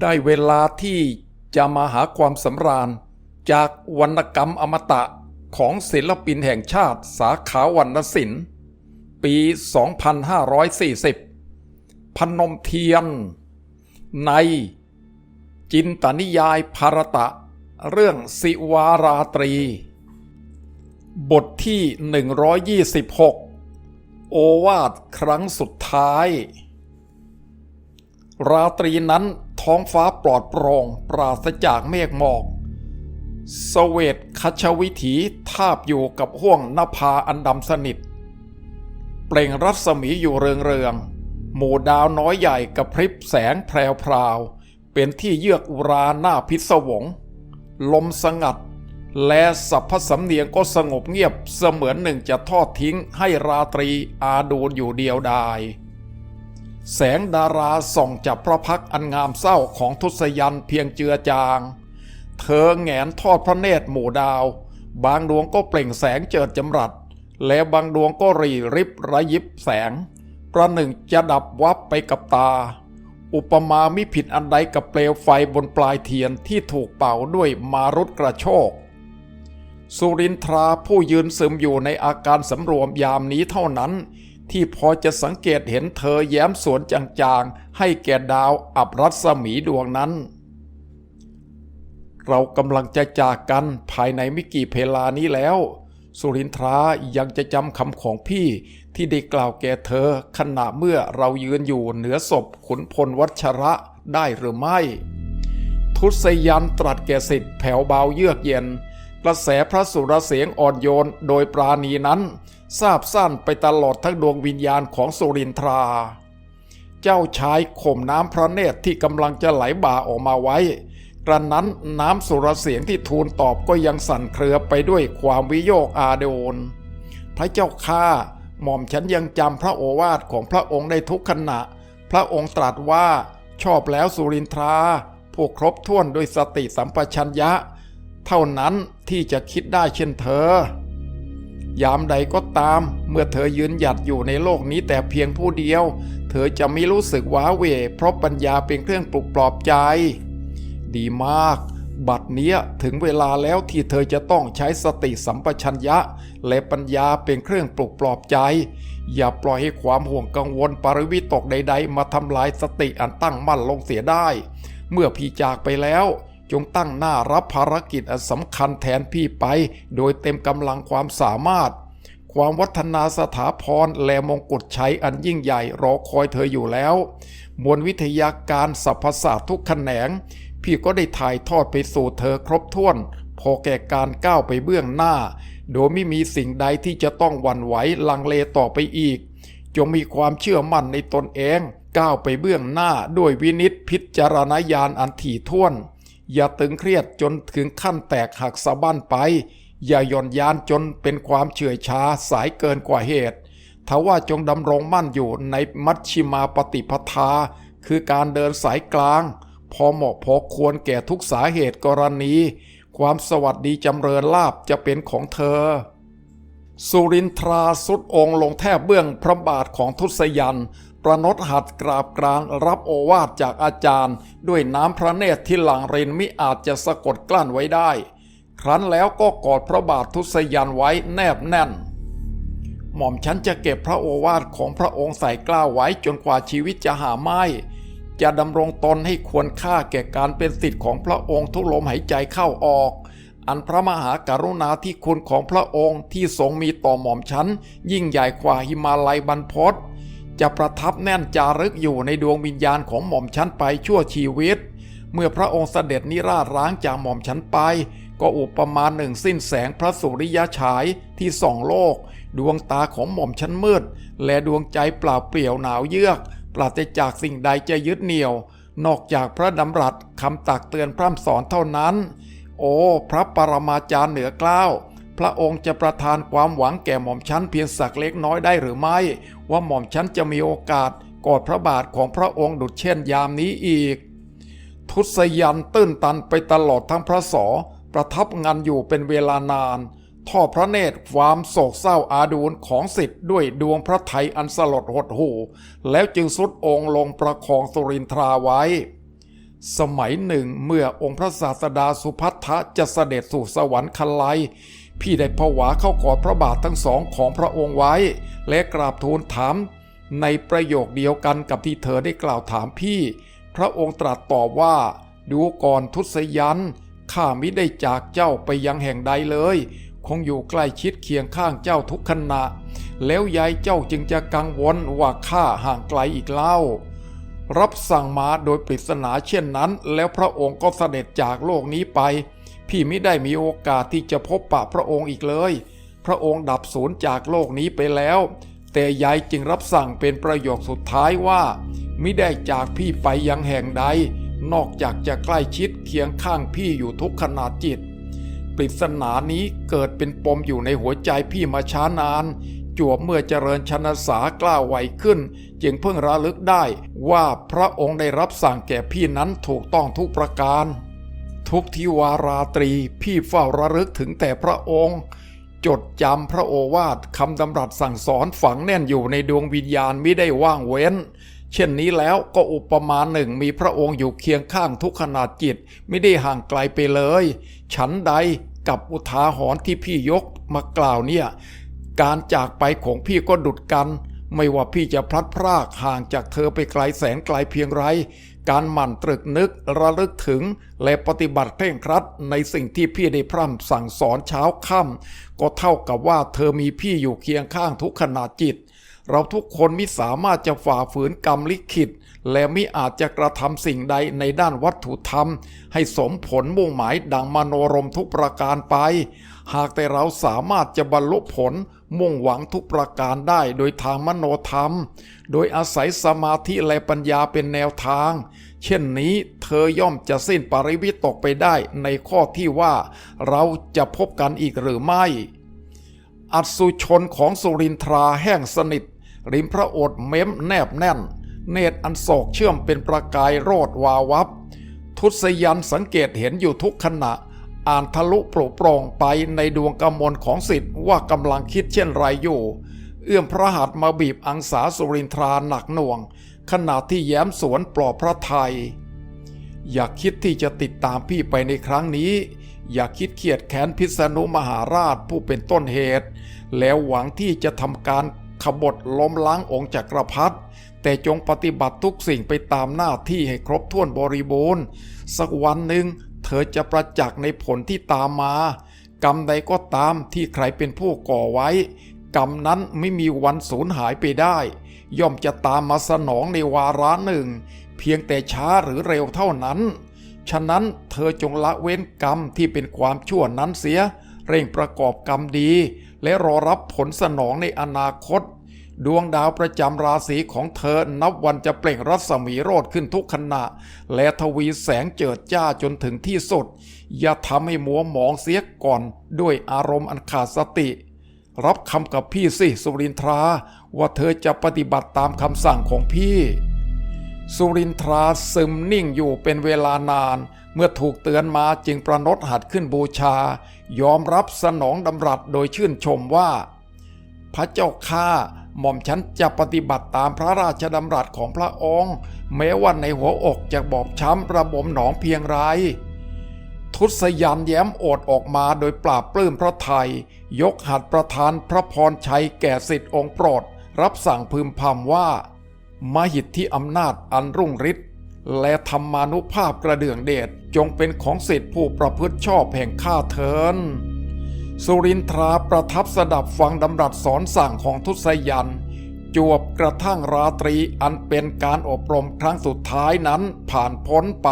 ได้เวลาที่จะมาหาความสำราญ จากวรรณกรรมอมตะของศิลปินแห่งชาติสาขาวรรณศิลป์ ปี 2540 พนมเทียน ใน จินตนิยายภารตะ เรื่องสิวาราตรี บทที่ 126 โอวาทครั้งสุดท้าย ราตรีนั้น ท้องฟ้าปลอดโปร่งปราศจากเมฆหมอกสเวตคัชวิถีทาบอยู่กับห้วงนภาอันดำสนิท เปล่งรัศมีอยู่เรืองๆหมู่ดาวน้อยใหญ่กระพริบแสงแพรวเป็นที่เยือกอุราหน้าพิศวง ลมสงัด และสัพพสำเนียงก็สงบเงียบเสมือนหนึ่งจะทอดทิ้งให้ราตรีอาดูนอยู่เดียวดาย แสงดาราส่องจับพระพักอันงามเศร้าของทุสยันเพียงเจือจาง เธอแงนทอดพระเนตรหมู่ดาว บางดวงก็เปล่งแสงเจิดจำรัด และบางดวงก็รีริบระยิบแสง ประหนึ่งจะดับวับไปกับตา อุปมามิผิดอันใดกับเปลวไฟบนปลายเทียนที่ถูกเป่าด้วยมารุดกระโชก สุรินทราผู้ยืนซึมอยู่ในอาการสำรวมยามนี้เท่านั้น ที่พอจะสังเกตเห็นเธอแย้มสวนจางๆ ให้แก่ดาวอับรัศมีดวงนั้น เรากำลังจะจากกันภายในไม่กี่เพลานี้แล้ว สุรินทรายังจะจำคำของพี่ที่ได้กล่าวแก่เธอขณะเมื่อเรายืนอยู่เหนือศพขุนพลวัชระได้หรือไม่ ทุสยันตรัสแก่สิทธิ์แผ่วเบาเยือกเย็น กระแสพระสุรเสียงอ่อนโยนโดยปราณีนั้นทราบสั้นไปตลอดทั้งดวงวิญญาณของสุรินทรา เจ้าชายข่มน้ำพระเนตรที่กำลังจะไหลบ่าออกมาไว้ กระนั้นน้ำสุรเสียงที่ทูลตอบก็ยังสั่นเครือไปด้วยความวิโยกอาโดน พระเจ้าข้าหม่อมฉันยังจำพระโอวาทของพระองค์ได้ทุกขณะ พระองค์ตรัสว่าชอบแล้วสุรินทรา ผู้ครบถ้วนด้วยสติสัมปชัญญะ เท่านั้น ที่จะคิดได้เช่นเธอ ยามใดก็ตาม เมื่อเธอยืนหยัดอยู่ในโลกนี้แต่เพียงผู้เดียว เธอจะไม่รู้สึกว้าเหวเพราะปัญญาเป็นเครื่องปลุกปลอบใจ ดีมาก บัดเนี้ยถึงเวลาแล้วที่เธอจะต้องใช้สติสัมปชัญญะ และปัญญาเป็นเครื่องปลุกปลอบใจ อย่าปล่อยให้ความห่วงกังวลปริวิตกใด ๆ มาทำลายสติอันตั้งมั่นลงเสียได้ เมื่อพี่จากไปแล้ว จงตั้งหน้ารับภารกิจอันสำคัญแทนพี่ไป โดยเต็มกำลังความสามารถ ความวัฒนาสถาพรและมงกุฎชัยอันยิ่งใหญ่รอคอยเธออยู่แล้ว มวลวิทยาการสรรพศาสตร์ทุกแขนง พี่ก็ได้ถ่ายทอดไปสู่เธอครบถ้วน พอแก่การก้าวไปเบื้องหน้า โดยไม่มีสิ่งใดที่จะต้องหวั่นไหวลังเลต่อไปอีก จงมีความเชื่อมั่นในตนเอง ก้าวไปเบื้องหน้าด้วยวินิจพิจารณญาณอันถี่ถ้วน อย่าตึงเครียดจนถึงขั้นแตกหักสะบั้นไป อย่าย่อนยานจนเป็นความเฉื่อยชาสายเกินกว่าเหตุทว่าจงดำรงมั่นอยู่ในมัชชิมาปฏิปทา คือการเดินสายกลาง พอเหมาะพอควรแก่ทุกสาเหตุกรณี ความสวัสดีจำเริญลาบจะเป็นของเธอ สุรินทราสุดองค์ลงแทบเบื้องพระบาทของทุสยัน ประนดหัดกราบกรานรับโอวาทจากอาจารย์ ด้วยน้ำพระเนตรที่หลังเรนมิอาจจะสะกดกลั้นไว้ได้ ครั้นแล้วก็กอดพระบาททุสยันไว้แนบแน่น หม่อมฉันจะเก็บพระโอวาทของพระองค์ใส่กล้าวไว้จนกว่าชีวิตจะหาไม่จะดำรงตนให้ควรค่าแก่การเป็นสิทธิ์ของพระองค์ทุกลมหายใจเข้าออก อันพระมหากรุณาธิคุณของพระองค์ที่ทรงมีต่อหม่อมฉันยิ่งใหญ่กว่าหิมาลัยบรรพต จะประทับแน่นจารึกอยู่ในดวงวิญญาณของหม่อมฉันไปชั่วชีวิต เมื่อพระองค์เสด็จนิราชร้างจากหม่อมฉันไป ก็อุปมาหนึ่งสิ้นแสงพระสุริยฉายที่ส่องโลก ดวงตาของหม่อมฉันมืด และดวงใจเปล่าเปลี่ยวหนาวเยือก ปราศจากสิ่งใดจะยึดเหนี่ยว นอกจากพระดำรัสคำตักเตือนพร่ำสอนเท่านั้น โอ้ พระปรมาจารย์เหนือเกล้าว พระองค์จะประทานความหวังแก่หม่อมชั้นเพียงสักเล็กน้อยได้หรือไม่ ว่าหม่อมชั้นจะมีโอกาสกอดพระบาทของพระองค์ดุจเช่นยามนี้อีก ทุสยันตื้นตันไปตลอดทั้งพระสอประทับงานอยู่เป็นเวลานาน ทอดพระเนตรความโศกเศร้าอาดูลของสิทธิ์ด้วยดวงพระไทยอันสลดหดหู่ แล้วจึงสุดองค์ลงประคองสุรินทราไว้ สมัยหนึ่งเมื่อองค์พระศาสดาสุพัทธะจะเสด็จสู่สวรรคลัย พี่ได้ผวาเข้ากอดพระบาททั้งสองของพระองค์ไว้ และกราบทูลถาม ในประโยคเดียวกันกับที่เธอได้กล่าวถามพี่ พระองค์ตรัสตอบว่า ดูก่อนทุสยันข้ามิได้จากเจ้าไปยังแห่งใดเลย คงอยู่ใกล้ชิดเคียงข้างเจ้าทุกขณะ แล้วยายเจ้าจึงจะกังวลว่าข้าห่างไกลอีกเล่ารับสั่งมาโดยปริศนาเช่นนั้น แล้วพระองค์ก็เสด็จจากโลกนี้ไป พี่ไม่ได้มีโอกาสที่จะพบปะพระองค์อีกเลย พระองค์ดับสูญจากโลกนี้ไปแล้ว แต่ยายจึงรับสั่งเป็นประโยคสุดท้ายว่ามิได้จากพี่ไปยังแห่งใด นอกจากจะใกล้ชิดเคียงข้างพี่อยู่ทุกขณะจิต ปริศนานี้เกิดเป็นปมอยู่ในหัวใจพี่มาช้านาน จวบเมื่อเจริญชนสากล้าไหวขึ้น จึงเพิ่งระลึกได้ว่าพระองค์ได้รับสั่งแก่พี่นั้นถูกต้องทุกประการ ทุกทิวาราตรีพี่เฝ้าระลึกถึงแต่พระองค์ จดจำพระโอวาทคำดำรัสสั่งสอนฝังแน่นอยู่ในดวงวิญญาณไม่ได้ว่างเว้น เช่นนี้แล้วก็อุปมาหนึ่งมีพระองค์อยู่เคียงข้างทุกขนาดจิตไม่ได้ห่างไกลไปเลย ฉันใดกับอุทาหรณ์ที่พี่ยกมากล่าวเนี่ยการจากไปของพี่ก็ดุดกัน ไม่ว่าพี่จะพลัดพรากห่างจากเธอไปไกลแสนไกลเพียงไร การหมั่นตรึกนึกระลึกถึง และปฏิบัติเคร่งครัดในสิ่งที่พี่ได้พร่ำสั่งสอนเช้าค่ำก็เท่ากับว่าเธอมีพี่อยู่เคียงข้างทุกขณะจิต เราทุกคนมิสามารถจะฝ่าฝืนกรรมลิขิต และมิอาจจะกระทำสิ่งใดในด้านวัตถุธรรม ให้สมผลมุ่งหมายดังมโนรมทุกประการไป หากแต่เราสามารถจะบรรลุผลมุ่งหวังทุกประการได้โดยทางมโนธรรม โดยอาศัยสมาธิและปัญญาเป็นแนวทาง เช่นนี้เธอย่อมจะสิ้นปริวิตกไปได้ในข้อที่ว่าเราจะพบกันอีกหรือไม่ อัศชนของสุรินทราแห้งสนิท ริมพระโอษฐ์เม้มแนบแน่น เนตรอันโศกเชื่อมเป็นประกายโรดวาวับ ทุศยันสังเกตเห็นอยู่ทุกขณะ อ่านทะลุโปร่งโปร่งไปในดวงกำมลของสิทธิ์ว่ากำลังคิดเช่นไรอยู่ เอื้อมพระหัตถ์มาบีบอังสาสุรินทราหนักหน่วง ขณะที่แย้มสวนปลอบพระไทย อย่าคิดที่จะติดตามพี่ไปในครั้งนี้ อย่าคิดเขียดแค้นพิษณุมหาราชผู้เป็นต้นเหตุ แล้วหวังที่จะทำการขบฏล้มล้างองค์จักรพรรดิแต่จงปฏิบัติทุกสิ่งไปตามหน้าที่ให้ครบถ้วนบริบูรณ์ สักวันหนึ่ง เธอจะประจักษ์ในผลที่ตามมา กรรมใดก็ตามที่ใครเป็นผู้ก่อไว้ กรรมนั้นไม่มีวันสูญหายไปได้ ย่อมจะตามมาสนองในวาระหนึ่ง เพียงแต่ช้าหรือเร็วเท่านั้น ฉะนั้นเธอจงละเว้นกรรมที่เป็นความชั่วนั้นเสีย เร่งประกอบกรรมดี และรอรับผลสนองในอนาคต ดวงดาวประจำราศีของเธอนับวันจะเปล่งรัศมีโรดขึ้นทุกขณะ และทวีแสงเจิดจ้าจนถึงที่สุด อย่าทำให้มัวหมองเสียก่อนด้วยอารมณ์อันขาดสติ รับคำกับพี่สิสุรินทราว่าเธอจะปฏิบัติตามคำสั่งของพี่ สุรินทราซึมนิ่งอยู่เป็นเวลานาน เมื่อถูกเตือนมาจึงประนตหัดขึ้นบูชา ยอมรับสนองดำรัสโดยชื่นชมว่า พระเจ้าข้า หม่อมฉันจะปฏิบัติตามพระราชดำรัสของพระองค์ แม้ว่าในหัวอกจะบอบช้ำระบมหนองเพียงไร ทุศยันแย้มโอดออกมาโดยปราบปลื้มพระไทย ยกหัดประทานพระพรชัยแก่สิทธิองค์โปรด รับสั่งพึมพำว่า มหิทธิอำนาจอันรุ่งฤทธิ์และธรรมานุภาพกระเดื่องเดชจงเป็นของสิทธิผู้ประพฤติชอบแห่งข้าเทิน สุรินทราประทับสดับฟังดำรัสสอนสั่งของทุศยัน จวบกระทั่งราตรีอันเป็นการอบรมครั้งสุดท้ายนั้นผ่านพ้นไป